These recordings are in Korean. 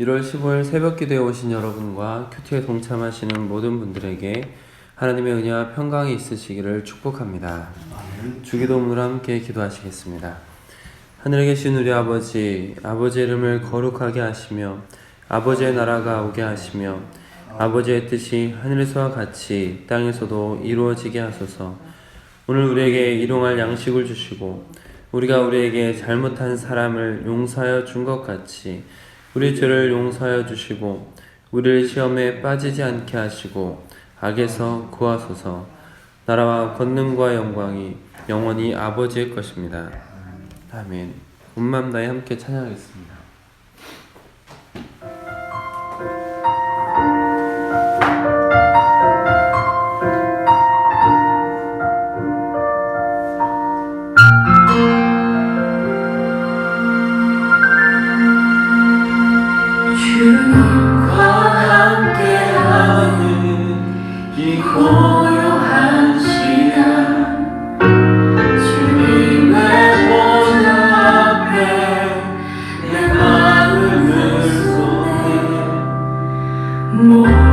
1월 15일 새벽 기도에 오신 여러분과 큐티에 동참하시는 모든 분들에게 하나님의 은혜와 평강이 있으시기를 축복합니다. 주기도문으로 함께 기도하시겠습니다. 하늘에 계신 우리 아버지, 아버지의 이름을 거룩하게 하시며 아버지의 나라가 오게 하시며 아버지의 뜻이 하늘에서와 같이 땅에서도 이루어지게 하소서. 오늘 우리에게 일용할 양식을 주시고 우리가 우리에게 잘못한 사람을 용서하여 준 것 같이 우리 죄를 용서하여 주시고 우리를 시험에 빠지지 않게 하시고 악에서 구하소서. 나라와 권능과 영광이 영원히 아버지의 것입니다. 아멘. 온맘 다해 함께 찬양하겠습니다. 모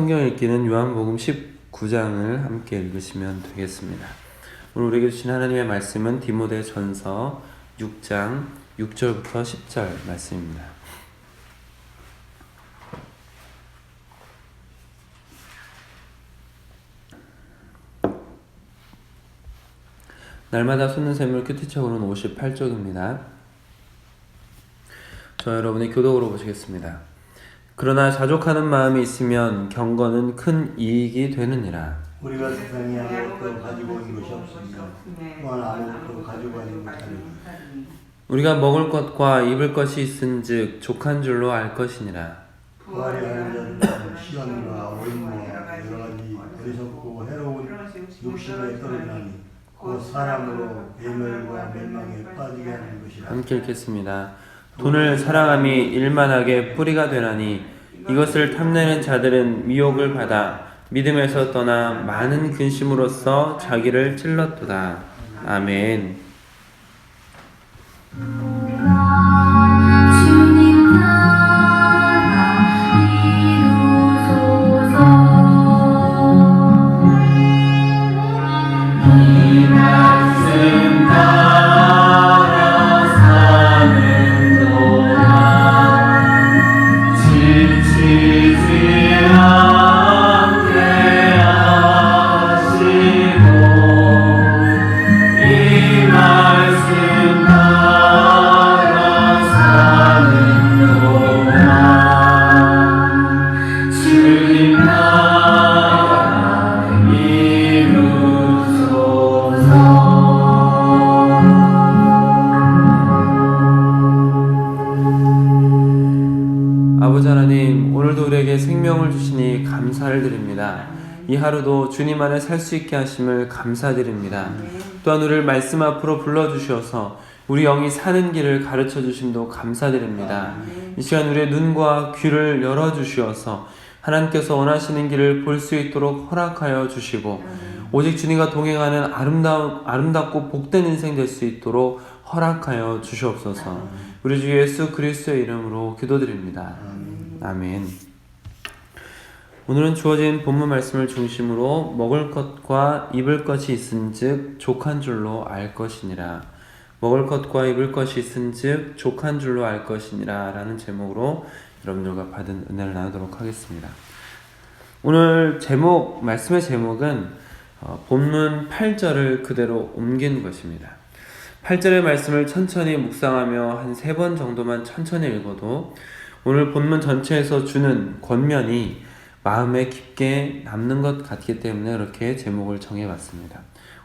성경 읽기는 요한복음 19장을 함께 읽으시면 되겠습니다. 오늘 우리에게 주신 하나님의 말씀은 디모데 전서 6장 6절부터 10절 말씀입니다. 날마다 솟는 샘물 큐티책으로는 58쪽입니다. 저 여러분의 교독으로 보시겠습니다. 그러나 자족하는 마음이 있으면 경건은 큰 이익이 되느니라. 우리가 세상에 아무것도 가지고 있는 것이 없습니다. 또한 아무것도 가지고 가지 못하니 우리가 먹을 것과 입을 것이 있은즉 족한 줄로 알 것이니라. 부활이 하는 자들은 시험과 오인과 여러 가지 어리석고 해로운 욕심에 떨어지나니 곧 사람으로 배멸과 멸망에 빠지게 하는 것이라. 함께 읽겠습니다. 돈을 사랑함이 일만하게 뿌리가 되나니 이것을 탐내는 자들은 미혹을 받아 믿음에서 떠나 많은 근심으로써 자기를 찔렀도다. 아멘. 이 하루도 주님 안에 살 수 있게 하심을 감사드립니다. 또한 우리를 말씀 앞으로 불러주셔서 우리 영이 사는 길을 가르쳐 주심도 감사드립니다. 이 시간 우리의 눈과 귀를 열어 주시어서 하나님께서 원하시는 길을 볼 수 있도록 허락하여 주시고 오직 주님과 동행하는 아름다운, 아름답고 복된 인생 될 수 있도록 허락하여 주시옵소서 우리 주 예수 그리스도의 이름으로 기도드립니다. 아멘. 오늘은 주어진 본문 말씀을 중심으로 먹을 것과 입을 것이 있은즉 족한 줄로 알 것이니라. 먹을 것과 입을 것이 있은즉 족한 줄로 알 것이니라라는 제목으로 여러분들과 받은 은혜를 나누도록 하겠습니다. 오늘 제목 말씀의 제목은 어, 본문 8절을 그대로 옮긴 것입니다. 8절의 말씀을 천천히 묵상하며 한 세 번 정도만 천천히 읽어도 오늘 본문 전체에서 주는 권면이 마음에 깊게 남는 것 같기 때문에 이렇게 제목을 정해봤습니다.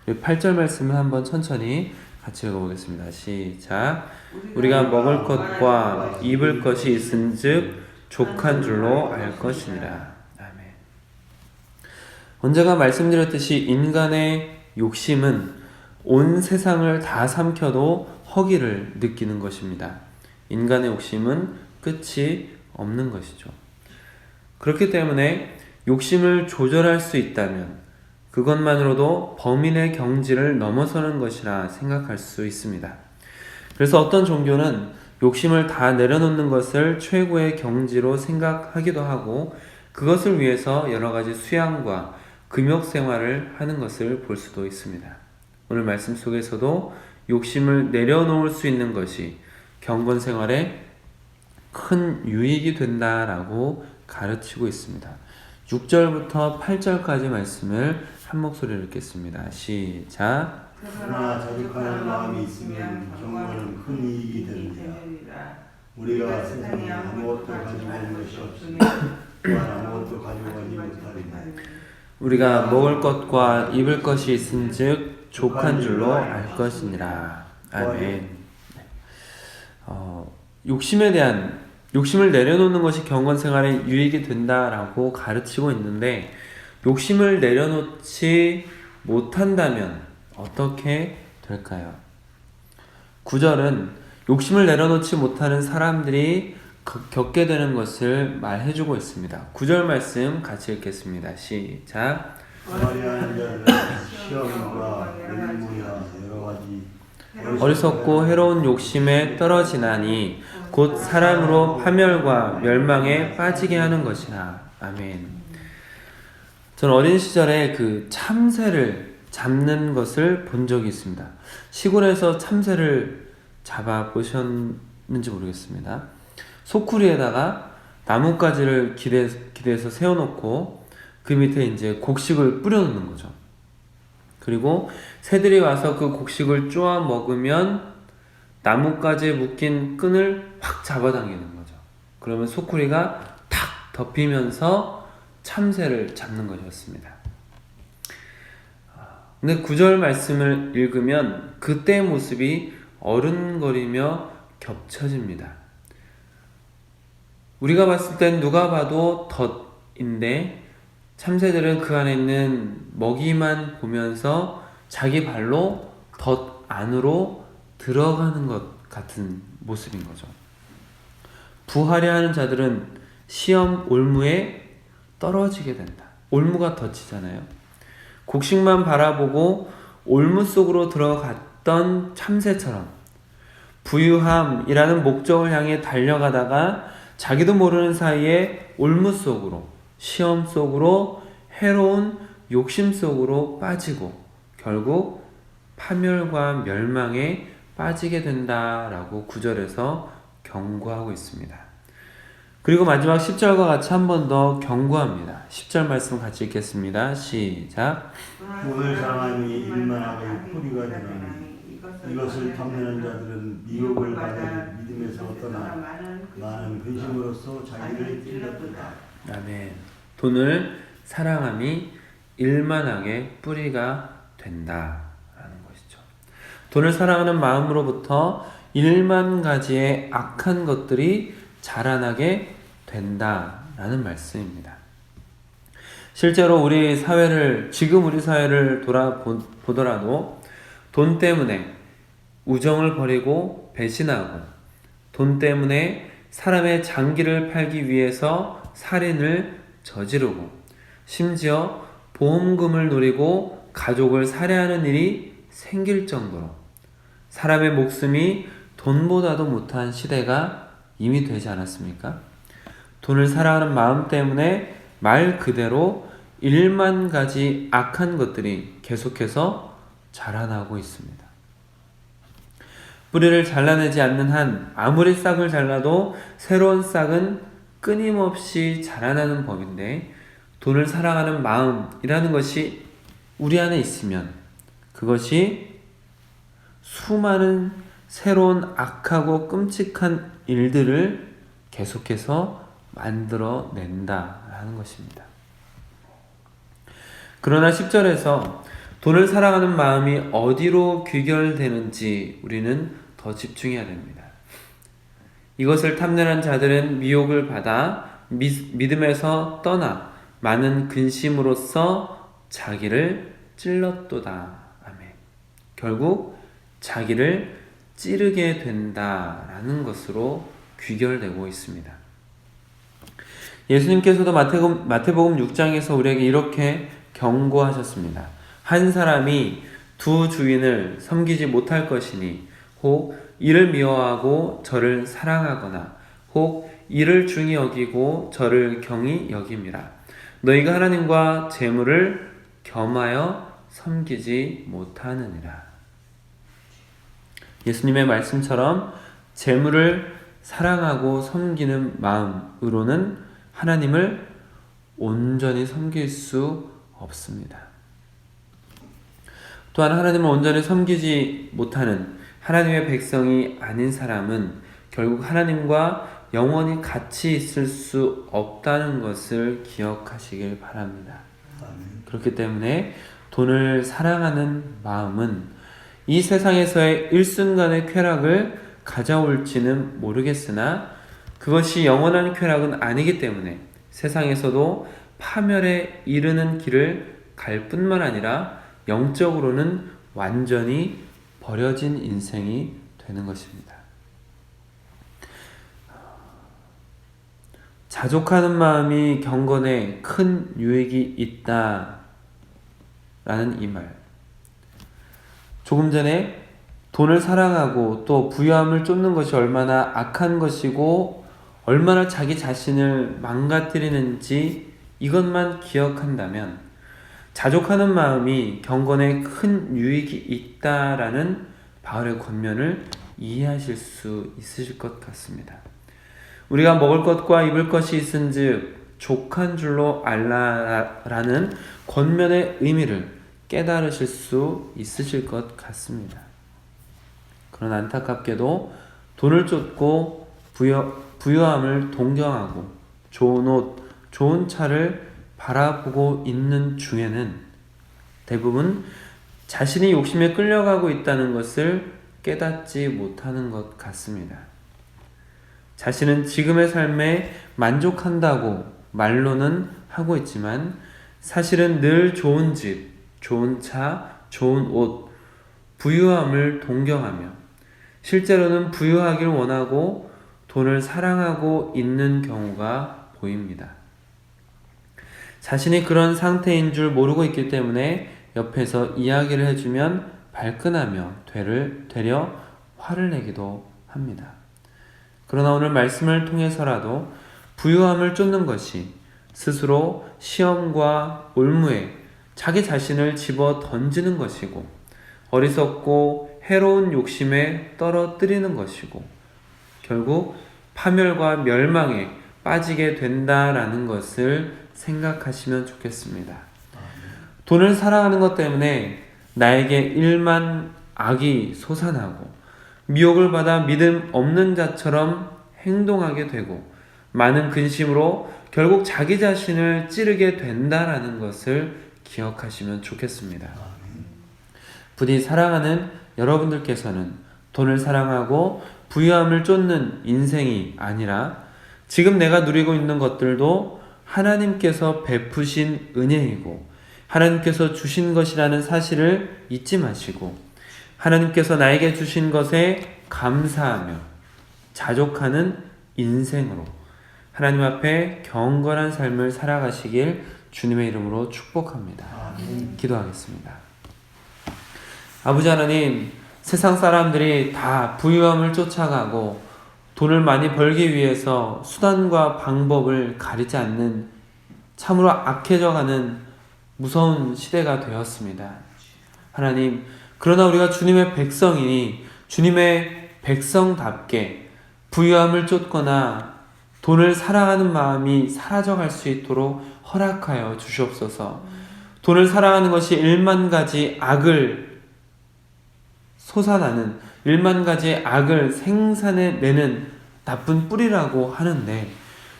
우리 8절 말씀을 한번 천천히 같이 읽어보겠습니다. 시작. 우리가 먹을 것과 입을 것이 있은즉 족한 줄로 알 것이니라. 아멘. 언제가 말씀드렸듯이 인간의 욕심은 온 세상을 다 삼켜도 허기를 느끼는 것입니다. 인간의 욕심은 끝이 없는 것이죠. 그렇기 때문에 욕심을 조절할 수 있다면 그것만으로도 범인의 경지를 넘어서는 것이라 생각할 수 있습니다. 그래서 어떤 종교는 욕심을 다 내려놓는 것을 최고의 경지로 생각하기도 하고 그것을 위해서 여러 가지 수양과 금욕 생활을 하는 것을 볼 수도 있습니다. 오늘 말씀 속에서도 욕심을 내려놓을 수 있는 것이 경건 생활에 큰 유익이 된다라고 가르치고 있습니다. 6절부터 8절까지 말씀을 한 목소리로 읽겠습니다. 시작. 그러나 자족하는 마음이 있으면 경건은 큰 이익이 되느니라. 우리가 세상에 아무것도 가지고 있는 것이 없으니 또한 아무것도 가지고 가지 못하리니 우리가 먹을 것과 입을 것이 있은즉 족한 줄로 알 것이니라. 아멘. 네. 어, 욕심에 대한 욕심을 내려놓는 것이 경건 생활에 유익이 된다라고 가르치고 있는데 욕심을 내려놓지 못한다면 어떻게 될까요? 9절은 욕심을 내려놓지 못하는 사람들이 그- 겪게 되는 것을 말해주고 있습니다. 9절 말씀 같이 읽겠습니다. 시작. 어리석고 해로운 욕심에 떨어지나니 곧 사람으로 파멸과 멸망에 빠지게 하는 것이라. 아멘. 저는 어린 시절에 그 참새를 잡는 것을 본 적이 있습니다. 시골에서 참새를 잡아 보셨는지 모르겠습니다. 소쿠리에다가 나뭇가지를 기대, 기대서 세워놓고 그 밑에 이제 곡식을 뿌려놓는 거죠. 그리고 새들이 와서 그 곡식을 쪼아 먹으면 나뭇가지에 묶인 끈을 확 잡아당기는 거죠. 그러면 소쿠리가 탁 덮이면서 참새를 잡는 것이었습니다. 근데 구절 말씀을 읽으면 그때의 모습이 어른거리며 겹쳐집니다. 우리가 봤을 땐 누가 봐도 덫인데 참새들은 그 안에 있는 먹이만 보면서 자기 발로 덫 안으로 들어가는 것 같은 모습인 거죠. 부하려 하는 자들은 시험 올무에 떨어지게 된다. 올무가 덫이잖아요. 곡식만 바라보고 올무 속으로 들어갔던 참새처럼 부유함이라는 목적을 향해 달려가다가 자기도 모르는 사이에 올무 속으로 시험 속으로 해로운 욕심 속으로 빠지고 결국 파멸과 멸망에 빠지게 된다라고 구절에서 경고하고 있습니다. 그리고 마지막 10절과 같이 한 번 더 경고합니다. 10절 말씀 같이 읽겠습니다. 시작. 오늘 사람이 일만하게 뿌리가 되나니 이것을 탐내는 자들은 미혹을 받을 믿음에서 떠나 많은 근심으로써 자기를 찔렀도다. 아멘. 돈을 사랑함이 일만하게 뿌리가 된다 라는 것이죠. 돈을 사랑하는 마음으로부터 일만 가지의 악한 것들이 자라나게 된다 라는 말씀입니다. 실제로 우리 사회를 지금 우리 사회를 돌아보더라도 돈 때문에 우정을 버리고 배신하고 돈 때문에 사람의 장기를 팔기 위해서 살인을 저지르고 심지어 보험금을 노리고 가족을 살해하는 일이 생길 정도로 사람의 목숨이 돈보다도 못한 시대가 이미 되지 않았습니까? 돈을 사랑하는 마음 때문에 말 그대로 일만 가지 악한 것들이 계속해서 자라나고 있습니다. 뿌리를 잘라내지 않는 한 아무리 싹을 잘라도 새로운 싹은 끊임없이 자라나는 법인데 돈을 사랑하는 마음이라는 것이 우리 안에 있으면 그것이 수많은 새로운 악하고 끔찍한 일들을 계속해서 만들어 낸다라는 것입니다. 그러나 10절에서 돈을 사랑하는 마음이 어디로 귀결되는지 우리는 더 집중해야 됩니다. 이것을 탐내는 자들은 미혹을 받아 미, 믿음에서 떠나 많은 근심으로써 자기를 찔렀도다. 아멘. 결국 자기를 찌르게 된다라는 것으로 귀결되고 있습니다. 예수님께서도 마태복음, 마태복음 6장에서 우리에게 이렇게 경고하셨습니다. 한 사람이 두 주인을 섬기지 못할 것이니 혹 이를 미워하고 저를 사랑하거나 혹 이를 중히 여기고 저를 경히 여김이라. 너희가 하나님과 재물을 겸하여 섬기지 못하느니라. 예수님의 말씀처럼 재물을 사랑하고 섬기는 마음으로는 하나님을 온전히 섬길 수 없습니다. 또한 하나님을 온전히 섬기지 못하는 하나님의 백성이 아닌 사람은 결국 하나님과 영원히 같이 있을 수 없다는 것을 기억하시길 바랍니다. 그렇기 때문에 돈을 사랑하는 마음은 이 세상에서의 일순간의 쾌락을 가져올지는 모르겠으나 그것이 영원한 쾌락은 아니기 때문에 세상에서도 파멸에 이르는 길을 갈 뿐만 아니라 영적으로는 완전히 버려진 인생이 되는 것입니다. 자족하는 마음이 경건에 큰 유익이 있다. 라는 이 말. 조금 전에 돈을 사랑하고 또 부유함을 쫓는 것이 얼마나 악한 것이고 얼마나 자기 자신을 망가뜨리는지 이것만 기억한다면 자족하는 마음이 경건에 큰 유익이 있다라는 바울의 권면을 이해하실 수 있으실 것 같습니다. 우리가 먹을 것과 입을 것이 있은즉 족한 줄로 알라라는 권면의 의미를 깨달으실 수 있으실 것 같습니다. 그러나 안타깝게도 돈을 쫓고 부여, 부유함을 동경하고 좋은 옷, 좋은 차를 바라보고 있는 중에는 대부분 자신이 욕심에 끌려가고 있다는 것을 깨닫지 못하는 것 같습니다. 자신은 지금의 삶에 만족한다고 말로는 하고 있지만 사실은 늘 좋은 집, 좋은 차, 좋은 옷, 부유함을 동경하며 실제로는 부유하길 원하고 돈을 사랑하고 있는 경우가 보입니다. 자신이 그런 상태인 줄 모르고 있기 때문에 옆에서 이야기를 해주면 발끈하며 되를, 되려 화를 내기도 합니다. 그러나 오늘 말씀을 통해서라도 부유함을 쫓는 것이 스스로 시험과 올무에 자기 자신을 집어 던지는 것이고 어리석고 해로운 욕심에 떨어뜨리는 것이고 결국 파멸과 멸망에 빠지게 된다라는 것을 생각하시면 좋겠습니다. 돈을 사랑하는 것 때문에 나에게 일만 악이 솟아나고 미혹을 받아 믿음 없는 자처럼 행동하게 되고 많은 근심으로 결국 자기 자신을 찌르게 된다라는 것을 기억하시면 좋겠습니다. 부디 사랑하는 여러분들께서는 돈을 사랑하고 부유함을 쫓는 인생이 아니라 지금 내가 누리고 있는 것들도 하나님께서 베푸신 은혜이고 하나님께서 주신 것이라는 사실을 잊지 마시고 하나님께서 나에게 주신 것에 감사하며 자족하는 인생으로 하나님 앞에 경건한 삶을 살아가시길 주님의 이름으로 축복합니다. 기도하겠습니다. 아버지 하나님, 세상 사람들이 다 부유함을 쫓아가고 돈을 많이 벌기 위해서 수단과 방법을 가리지 않는 참으로 악해져가는 무서운 시대가 되었습니다. 하나님, 그러나 우리가 주님의 백성이니 주님의 백성답게 부유함을 쫓거나 돈을 사랑하는 마음이 사라져갈 수 있도록 허락하여 주시옵소서. 돈을 사랑하는 것이 일만 가지 악을 솟아나는 일만 가지 악을 생산해내는 나쁜 뿌리라고 하는데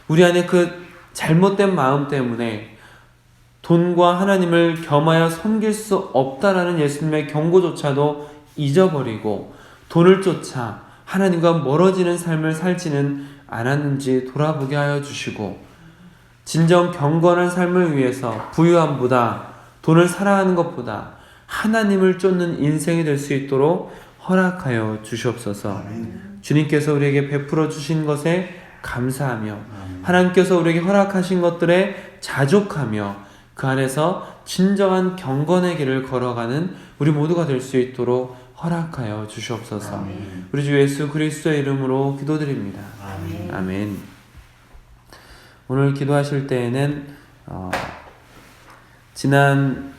우리 안에 그 잘못된 마음 때문에 돈과 하나님을 겸하여 섬길 수 없다라는 예수님의 경고조차도 잊어버리고 돈을 쫓아 하나님과 멀어지는 삶을 살지는 않았는지 돌아보게 하여 주시고 진정 경건한 삶을 위해서 부유함보다 돈을 사랑하는 것보다 하나님을 쫓는 인생이 될 수 있도록 허락하여 주시옵소서. 주님께서 우리에게 베풀어 주신 것에 감사하며 하나님께서 우리에게 허락하신 것들에 자족하며 그 안에서 진정한 경건의 길을 걸어가는 우리 모두가 될 수 있도록 허락하여 주시옵소서. 우리 주 예수 그리스도의 이름으로 기도드립니다. 아멘. 오늘 기도하실 때에는 어, 지난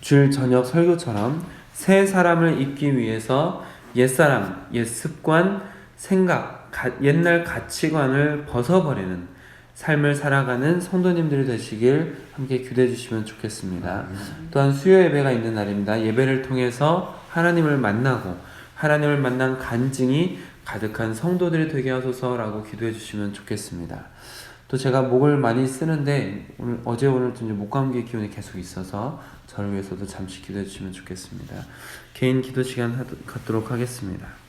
주일 저녁 설교처럼 새 사람을 입기 위해서 옛사람, 옛습관, 생각, 가, 옛날 가치관을 벗어버리는 삶을 살아가는 성도님들이 되시길 함께 기도해 주시면 좋겠습니다. 또한 수요 예배가 있는 날입니다. 예배를 통해서 하나님을 만나고 하나님을 만난 간증이 가득한 성도들이 되게 하소서라고 기도해 주시면 좋겠습니다. 또 제가 목을 많이 쓰는데 오늘 어제 오늘 좀 목감기 기운이 계속 있어서 저를 위해서도 잠시 기도해 주시면 좋겠습니다. 개인 기도 시간 갖도록 하겠습니다.